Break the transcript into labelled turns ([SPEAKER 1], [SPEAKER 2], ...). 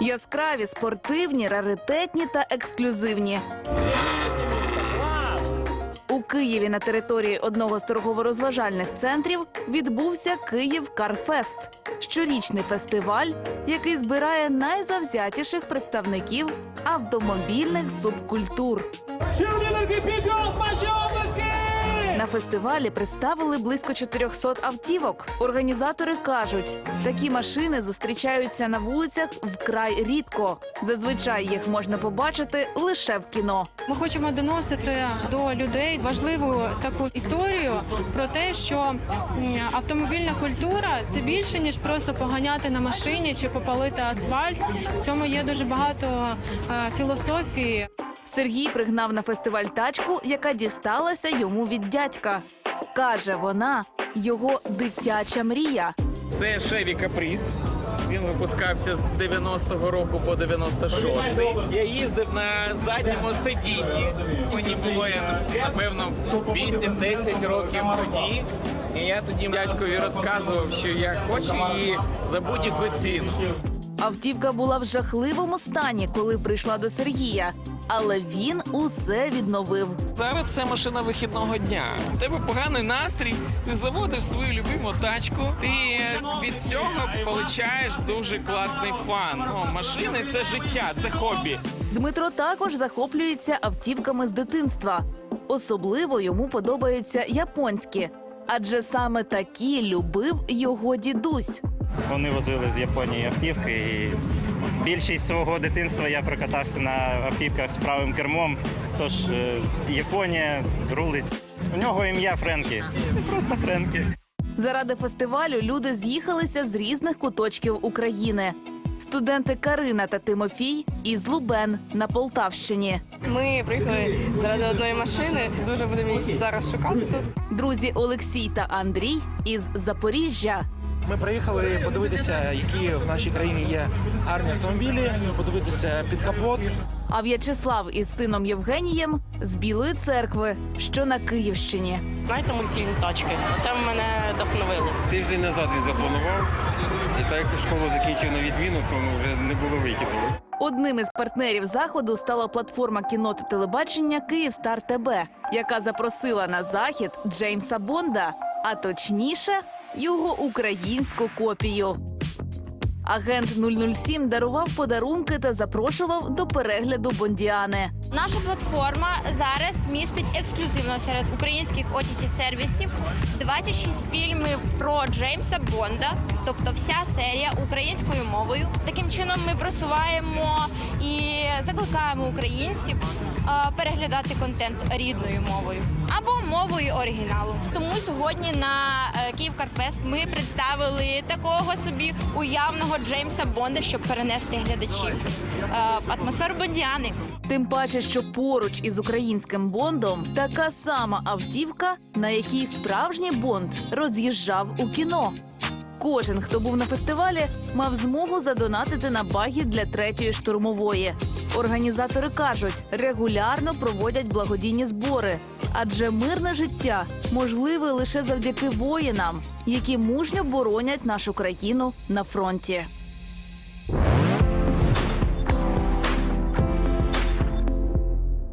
[SPEAKER 1] Яскраві, спортивні, раритетні та ексклюзивні. У Києві на території одного з торгово-розважальних центрів відбувся Київ Карфест щорічний фестиваль, який збирає найзавзятіших представників автомобільних субкультур. На фестивалі представили близько 400 автівок. Організатори кажуть, такі машини зустрічаються на вулицях вкрай рідко. Зазвичай їх можна побачити лише в кіно.
[SPEAKER 2] Ми хочемо доносити до людей важливу таку історію про те, що автомобільна культура це більше ніж просто поганяти на машині чи попалити асфальт. В цьому є дуже багато е, філософії.
[SPEAKER 1] Сергій пригнав на фестиваль тачку, яка дісталася йому від дядька. Каже, вона його дитяча мрія.
[SPEAKER 3] Це Chevy Caprice. Він випускався з 90-го року по 96-й. Я їздив на задньому сидінні. Мені було напевно 8-10 років тоді. І я тоді дядькові розказував, що я хочу її за будь-яку ціну.
[SPEAKER 1] Автівка була в жахливому стані, коли прийшла до Сергія, але він усе відновив.
[SPEAKER 3] Зараз це машина вихідного дня. У тебе поганий настрій, ти заводиш свою любиму тачку. Ти від цього получаєш дуже класний фан. Ну, машини це життя, це хобі.
[SPEAKER 1] Дмитро також захоплюється автівками з дитинства. Особливо йому подобаються японські, адже саме такі любив його дідусь.
[SPEAKER 4] Вони возили з Японії автівки, і більшість свого дитинства я прокатався на автівках з правим кермом. Тож е, Японія рулить. У нього ім'я Френкі. Це просто Френкі.
[SPEAKER 1] Заради фестивалю люди з'їхалися з різних куточків України. Студенти Карина та Тимофій із Лубен на Полтавщині.
[SPEAKER 5] Ми приїхали заради одної машини. Дуже будемо її зараз шукати тут.
[SPEAKER 1] Друзі Олексій та Андрій із Запоріжжя.
[SPEAKER 6] Ми приїхали подивитися, які в нашій країні є гарні автомобілі, подивитися під капот.
[SPEAKER 1] А В'ячеслав із сином Євгенієм з Білої церкви, що на Київщині.
[SPEAKER 5] Знаєте мультфільм Тачки? Це мене вдохновило.
[SPEAKER 7] Тиждень назад він запланував, і так як школу закінчив на відміну, то ну, вже не було вихіду.
[SPEAKER 1] Одним із партнерів заходу стала платформа кіно та телебачення Київстар ТБ, яка запросила на захід Джеймса Бонда, а точніше, його українську копію. Агент 007 дарував подарунки та запрошував до перегляду Бондіани.
[SPEAKER 8] Наша платформа зараз містить ексклюзивно серед українських ott сервісів 26 фільмів про Джеймса Бонда, тобто вся серія українською мовою. Таким чином ми просуваємо і закликаємо українців е, переглядати контент рідною мовою або мовою оригіналу. Тому сьогодні на е, Київ Карфест ми представили такого собі уявного Джеймса Бонда, щоб перенести глядачів е, в атмосферу Бондіани.
[SPEAKER 1] Тим паче, що поруч із українським бондом така сама автівка, на якій справжній бонд роз'їжджав у кіно. Кожен, хто був на фестивалі, мав змогу задонатити на багі для третьої штурмової. Організатори кажуть, регулярно проводять благодійні збори, адже мирне життя можливе лише завдяки воїнам, які мужньо боронять нашу країну на фронті.